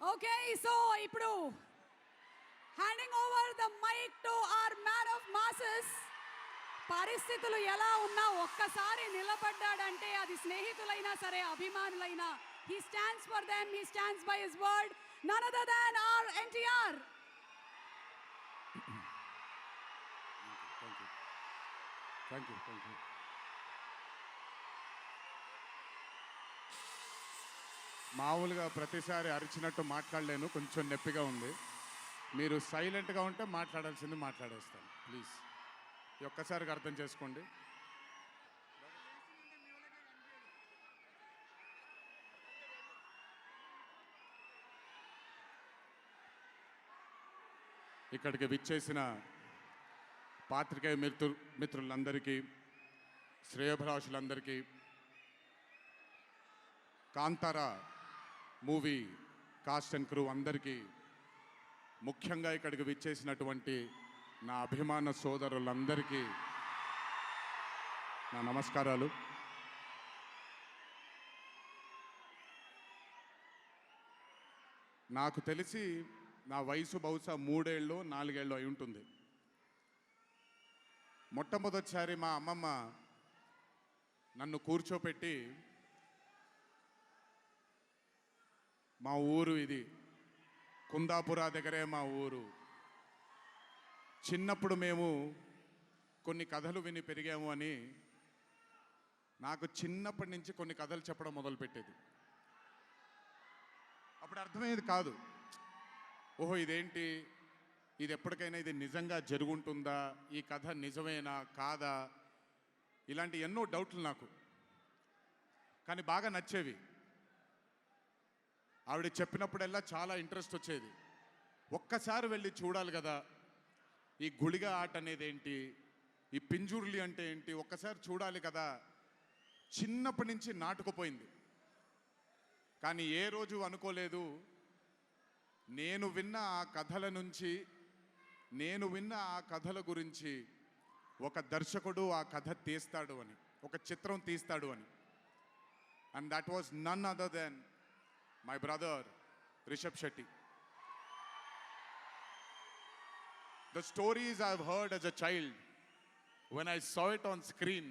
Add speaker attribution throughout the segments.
Speaker 1: Okay so ఇప్పుడు handing over the mike to our man of masses పరిస్థితులు ఎలా ఉన్నా ఒక్కసారి నిలబడ్డాడంటే అది స్నేహితులైనా సరే అభిమానులైనా he stands for them he stands by his word none other than our NTR
Speaker 2: thank you thank you thank you మామూలుగా ప్రతిసారి అరిచినట్టు మాట్లాడలేను కొంచెం నొప్పిగా ఉంది. మీరు సైలెంట్గా ఉంటే మాట్లాడాల్సింది మాట్లాడేస్తాను ప్లీజ్. ఒక్కసారికి అర్థం చేసుకోండి. ఇక్కడికి విచ్చేసిన పాత్రికేయ మిత్రు మిత్రులందరికీ శ్రేయభిలాషులందరికీ Kantara movie cast and crew అందరికీ ముఖ్యంగా ఇక్కడికి విచ్చేసినటువంటి నా అభిమాన సోదరులందరికీ నా నమస్కారాలు. నాకు తెలిసి నా వయసు బహుశా మూడేళ్ళు నాలుగేళ్ళు అయి ఉంటుంది. మొట్టమొదటిసారి మా అమ్మమ్మ నన్ను కూర్చోపెట్టి మా ఊరు ఇది. కుందాపుర దగ్గరే మా ఊరు. చిన్నప్పుడు మేము కొన్ని కథలు విని పెరిగాము అని నాకు చిన్నప్పటి నుంచి కొన్ని కథలు చెప్పడం మొదలుపెట్టేది. అప్పుడు అర్థమయ్యేది కాదు. ఓహో ఇదేంటి? ఇది ఎప్పటికైనా ఇది నిజంగా జరుగుంటుందా? ఈ కథ నిజమేనా? కాదా? ఇలాంటి ఎన్నో డౌట్లు నాకు. కానీ బాగా నచ్చేవి. ఆవిడ చెప్పినప్పుడల్లా చాలా ఇంట్రెస్ట్ వచ్చేది. ఒక్కసారి వెళ్ళి చూడాలి కదా ఈ గుళిగ ఆట అనేది ఏంటి ఈ పింజుర్లి అంటే ఏంటి ఒక్కసారి చూడాలి కదా చిన్నప్పటి నుంచి నాటుకుపోయింది. కానీ ఏ రోజు అనుకోలేదు నేను విన్న ఆ కథల నుంచి నేను విన్న ఆ కథల గురించి ఒక దర్శకుడు ఆ కథ తీస్తాడు అని ఒక చిత్రం తీస్తాడు అని. And that was none other than my brother Rishab Shetty The stories I've heard as a child, when I saw it on screen,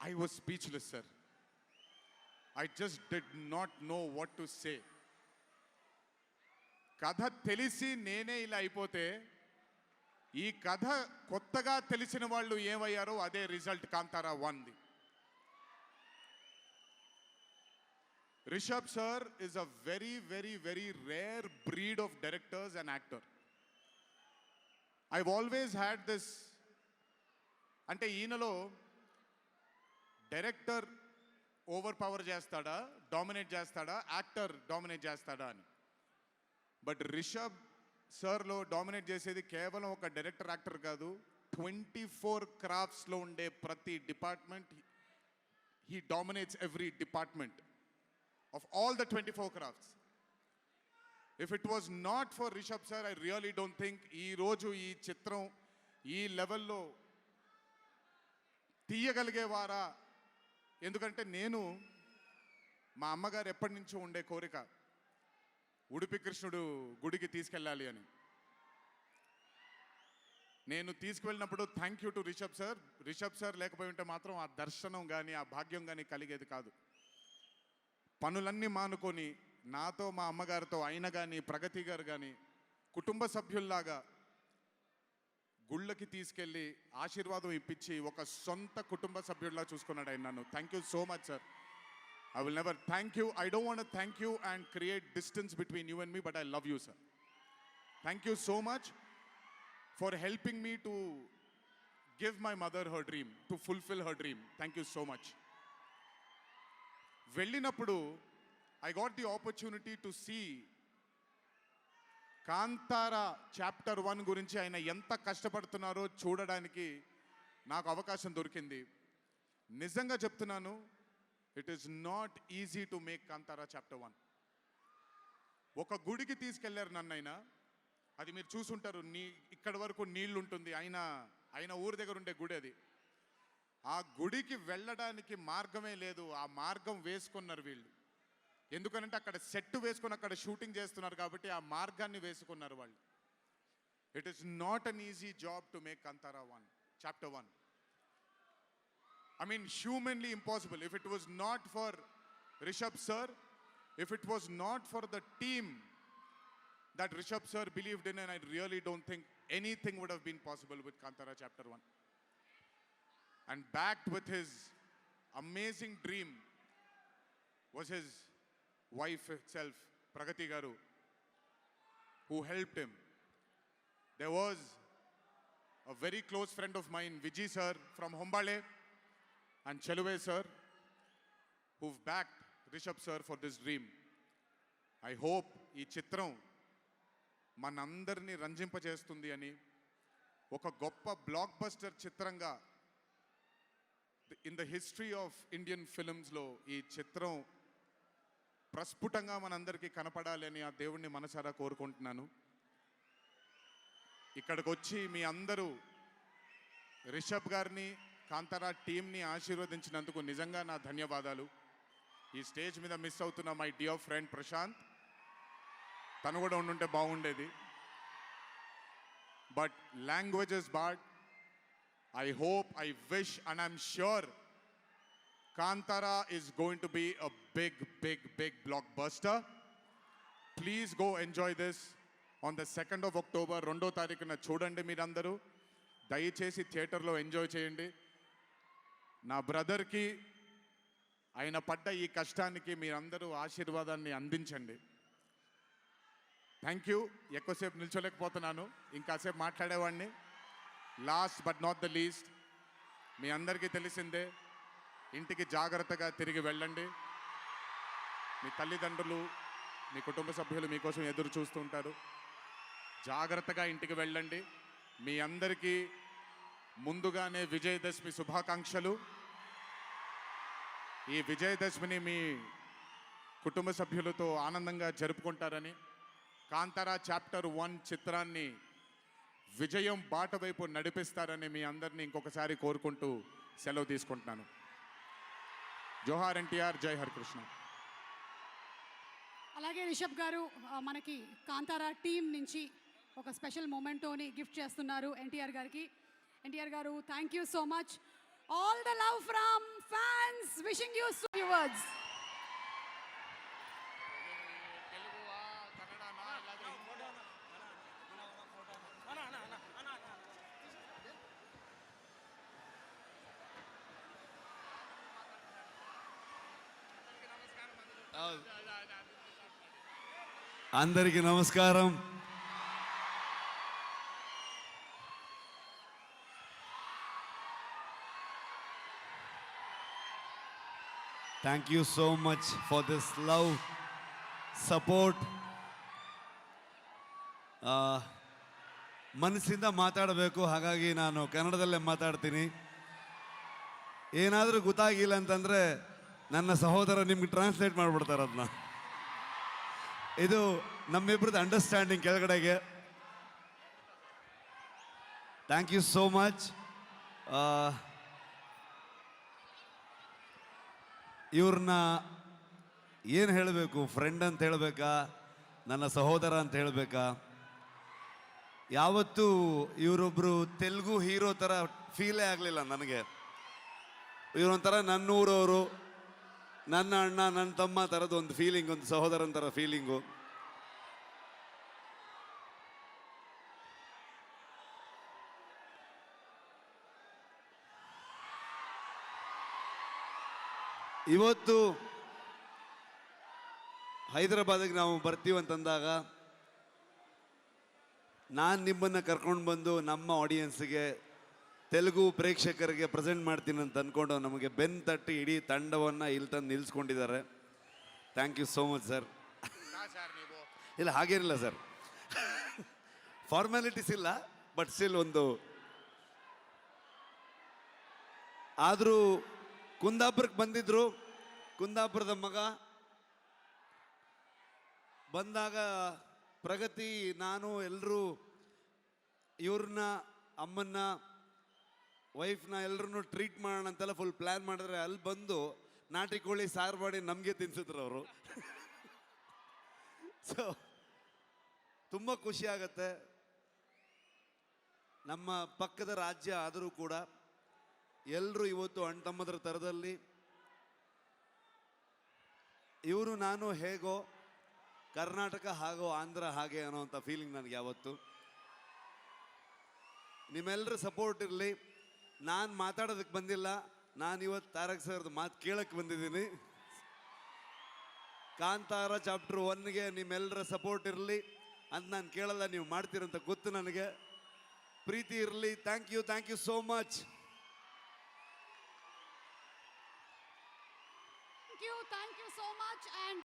Speaker 2: I was speechless, sir. I just did not know what to say. కథ తెలిసి నేనే ఇలా అయిపోతే ఈ కథ కొత్తగా తెలిసిన వాళ్ళు ఏమయ్యారో అదే result Kantara వన్ది Rishab sir is a very very very rare breed of directors and actor I've always had this అంటే ఈయనలో డైరెక్టర్ ఓవర్ పవర్ చేస్తాడా డామినేట్ చేస్తాడా యాక్టర్ డామినేట్ చేస్తాడా అని. బట్ రిషబ్ సార్లో డామినేట్ చేసేది కేవలం ఒక డైరెక్టర్ యాక్టర్ కాదు. ట్వంటీ ఫోర్ క్రాఫ్ట్స్లో ఉండే ప్రతి department he dominates every department of all the twenty four crafts if it was not for Rishab sir I really don't think ఈ రోజు ఈ చిత్రం ఈ లెవెల్లో తీయగలిగేవారా? ఎందుకంటే నేను మా అమ్మగారు ఎప్పటి నుంచో ఉండే కోరిక ఉడిపి కృష్ణుడు గుడికి తీసుకెళ్ళాలి అని. నేను తీసుకువెళ్ళినప్పుడు thank you to Rishab sir Rishab sir లేకపోయి ఉంటే మాత్రం ఆ దర్శనం కానీ ఆ భాగ్యం కానీ కలిగేది కాదు. పనులన్నీ మానుకొని నాతో మా అమ్మగారితో ఆయన కానీ ప్రగతి గారు కానీ కుటుంబ సభ్యుల్లాగా గుళ్ళకి తీసుకెళ్ళి ఆశీర్వాదం ఇప్పించి ఒక సొంత కుటుంబ సభ్యుల్లా చూసుకున్నాడు ఆయన నన్ను. Thank you so much sir I will never thank you I don't want thank you and create distance between you and me but I love you sir thank you so much for helping me to give my mother her dream to fulfil her dream thank you so much వెళ్ళినప్పుడు I got the opportunity to see Kantara chapter one గురించి ఆయన ఎంత కష్టపడుతున్నారో చూడడానికి నాకు అవకాశం దొరికింది. నిజంగా చెప్తున్నాను it is not easy to make Kantara chapter one ఒక గుడికి తీసుకెళ్ళారు నన్నైనా. అది మీరు చూసుంటారు నీ ఇక్కడ వరకు నీళ్ళు ఉంటుంది ఆయన ఆయన ఊరి దగ్గర ఉండే గుడి అది. ఆ గుడికి వెళ్ళడానికి మార్గమే లేదు ఆ మార్గం వేసుకున్నారు వీళ్ళు. ఎందుకనంటే అక్కడ సెట్ వేసుకుని అక్కడ షూటింగ్ చేస్తున్నారు కాబట్టి ఆ మార్గాన్ని వేసుకున్నారు వాళ్ళు. It is not an easy job to make Kantara one chapter one I mean humanly impossible if it was not for Rishab sir if it was not for the team that Rishab sir believed in and I really don't think anything would have been possible with Kantara chapter one And backed with his amazing dream was his wife itself, Pragati Garu, who helped him. There was a very close friend of mine, Vijay sir from Hombale, and Cheluve sir, who've backed Rishabh sir for this dream. I hope ఈ చిత్రం మనందరినీ రంజింపజేస్తుంది అని ఒక గొప్ప block buster చిత్రంగా in the history of Indian ఫిలిమ్స్లో ఈ చిత్రం ప్రస్ఫుటంగా మనందరికీ కనపడాలి అని ఆ దేవుణ్ణి మనసారా కోరుకుంటున్నాను. ఇక్కడికి వచ్చి మీ అందరూ రిషబ్ గారిని కాంతారా టీంని ఆశీర్వదించినందుకు నిజంగా నా ధన్యవాదాలు. ఈ స్టేజ్ మీద మిస్ అవుతున్న మై డియర్ ఫ్రెండ్ ప్రశాంత్ తను కూడా ఉండుంటే బాగుండేది. But languages but I hope I wish and I'm sure Kantara is going to be a big big big blockbuster please go enjoy this on the second of October రెండో తారీఖున చూడండి మీరందరూ. దయచేసి థియేటర్లో ఎంజాయ్ చేయండి. నా బ్రదర్కి ఆయన పడ్డ ఈ కష్టానికి మీరందరూ ఆశీర్వాదాన్ని అందించండి. థ్యాంక్ యూ ఎక్కువసేపు నిల్చోలేకపోతున్నాను. ఇంకాసేపు మాట్లాడేవాడిని. Last but not the least మీ అందరికీ తెలిసిందే ఇంటికి జాగ్రత్తగా తిరిగి వెళ్ళండి. మీ తల్లిదండ్రులు మీ కుటుంబ సభ్యులు మీకోసం ఎదురు చూస్తుంటారు జాగ్రత్తగా ఇంటికి వెళ్ళండి. మీ అందరికీ ముందుగానే విజయదశమి శుభాకాంక్షలు. ఈ విజయదశమిని మీ కుటుంబ సభ్యులతో ఆనందంగా జరుపుకుంటారని కాంతారా చాప్టర్ వన్ చిత్రాన్ని విజయం బాట వైపు నడిపిస్తారని మీ అందరినీ ఇంకొకసారి కోరుకుంటూ సెలవు తీసుకుంటున్నాను. జోహార్ ఎన్టీఆర్ జై హరికృష్ణ
Speaker 1: అలాగే రిషబ్ గారు మనకి కాంతారా టీం నుంచి ఒక స్పెషల్ మూమెంటోని గిఫ్ట్ చేస్తున్నారు ఎన్టీఆర్ గారికి. ఎన్టీఆర్ గారు thank you so much all the love from fans wishing you so words
Speaker 3: అందరికీ నమస్కారం thank you so much for this love support ಮನಸ್ಸಿಂದ ಮಾತಾಡಬೇಕು ಹಾಗಾಗಿ ನಾನು ಕನ್ನಡದಲ್ಲೇ ಮಾತಾಡ್ತೀನಿ ಏನಾದರೂ ಗೊತ್ತಾಗಿಲ್ಲ ಅಂತಂದರೆ ನನ್ನ ಸಹೋದರ ನಿಮ್ಗೆ ಟ್ರಾನ್ಸ್ಲೇಟ್ ಮಾಡಿಬಿಡ್ತಾರೆ ಅದನ್ನ ಇದು ನಮ್ಮಿಬ್ರದ್ದು ಅಂಡರ್ಸ್ಟ್ಯಾಂಡಿಂಗ್ ಕೆಳಗಡೆಗೆ. ಥ್ಯಾಂಕ್ ಯು ಸೋ ಮಚ್ ಇವ್ರನ್ನ ಏನು ಹೇಳಬೇಕು? ಫ್ರೆಂಡ್ ಅಂತ ಹೇಳಬೇಕಾ? ನನ್ನ ಸಹೋದರ ಅಂತ ಹೇಳಬೇಕಾ? ಯಾವತ್ತೂ ಇವರೊಬ್ಬರು ತೆಲುಗು ಹೀರೋ ಥರ ಫೀಲೇ ಆಗಲಿಲ್ಲ ನನಗೆ. ಇವರೊಂಥರ ನನ್ನೂರವರು. ನನ್ನ ಅಣ್ಣ, ನನ್ನ ತಮ್ಮ ಥರದ ಒಂದು ಫೀಲಿಂಗ್ ಒಂದು ಸಹೋದರನ ಥರ ಫೀಲಿಂಗು ಇವತ್ತು ಹೈದರಾಬಾದಿಗೆ ನಾವು ಬರ್ತೀವಿ ಅಂತಂದಾಗ ನಾನು ನಿಮ್ಮನ್ನು ಕರ್ಕೊಂಡು ಬಂದು ನಮ್ಮ ಆಡಿಯನ್ಸ್ಗೆ ತೆಲುಗು ಪ್ರೇಕ್ಷಕರಿಗೆ ಪ್ರೆಸೆಂಟ್ ಮಾಡ್ತೀನಿ ಅಂತ ಅಂದ್ಕೊಂಡು ನಮಗೆ ಬೆನ್ ತಟ್ಟಿ ಇಡೀ ತಂಡವನ್ನು ಇಲ್ಲಿ ತಂದು ನಿಲ್ಲಿಸ್ಕೊಂಡಿದ್ದಾರೆ thank you so much sir ಇಲ್ಲ ಹಾಗೇನಿಲ್ಲ ಸರ್ ಫಾರ್ಮ್ಯಾಲಿಟೀಸ್ ಇಲ್ಲ ಬಟ್ ಸ್ಟಿಲ್ ಒಂದು ಆದರೂ ಕುಂದಾಪುರಕ್ಕೆ ಬಂದಿದ್ರು. ಕುಂದಾಪುರದ ಮಗ ಬಂದಾಗ ಪ್ರಗತಿ ನಾನು ಎಲ್ಲರೂ ಇವ್ರನ್ನ ಅಮ್ಮನ್ನ ವೈಫ್ನ ಎಲ್ಲರೂ ಟ್ರೀಟ್ ಮಾಡೋಣ ಅಂತೆಲ್ಲ ಫುಲ್ ಪ್ಲ್ಯಾನ್ ಮಾಡಿದ್ರೆ ಅಲ್ಲಿ ಬಂದು ನಾಟಿ ಕೋಳಿ ಸಾರು ಮಾಡಿ ನಮಗೆ ತಿನ್ಸಿದ್ರು ಅವರು. ಸೊ ತುಂಬ ಖುಷಿ ಆಗತ್ತೆ. ನಮ್ಮ ಪಕ್ಕದ ರಾಜ್ಯ ಆದರೂ ಕೂಡ ಎಲ್ಲರೂ ಇವತ್ತು ಅಣ್ತಮ್ಮದ್ರ ಥರದಲ್ಲಿ ಇವರು ನಾನು ಹೇಗೋ ಕರ್ನಾಟಕ ಹಾಗೋ ಆಂಧ್ರ ಹಾಗೆ ಅನ್ನೋವಂಥ ಫೀಲಿಂಗ್ ನನಗೆ ಯಾವತ್ತು. ನಿಮ್ಮೆಲ್ಲರ ಸಪೋರ್ಟ್ ಇರಲಿ. ನಾನು ಮಾತಾಡೋದಕ್ಕೆ ಬಂದಿಲ್ಲ. ನಾನು ಇವತ್ತು ತಾರಕ್ ಸರ್ದು ಮಾತು ಕೇಳಕ್ಕೆ ಬಂದಿದ್ದೀನಿ. ಕಾಂತಾರ ಚಾಪ್ಟರ್ ಒನ್ಗೆ ನಿಮ್ಮೆಲ್ಲರ ಸಪೋರ್ಟ್ ಇರಲಿ. ಅಂತ ನಾನು ಕೇಳಲ್ಲ, ನೀವು ಮಾಡ್ತೀರಂತ ಗೊತ್ತು ನನಗೆ. ಪ್ರೀತಿ ಇರಲಿ. Thank you thank you so much
Speaker 1: thank you thank you so much and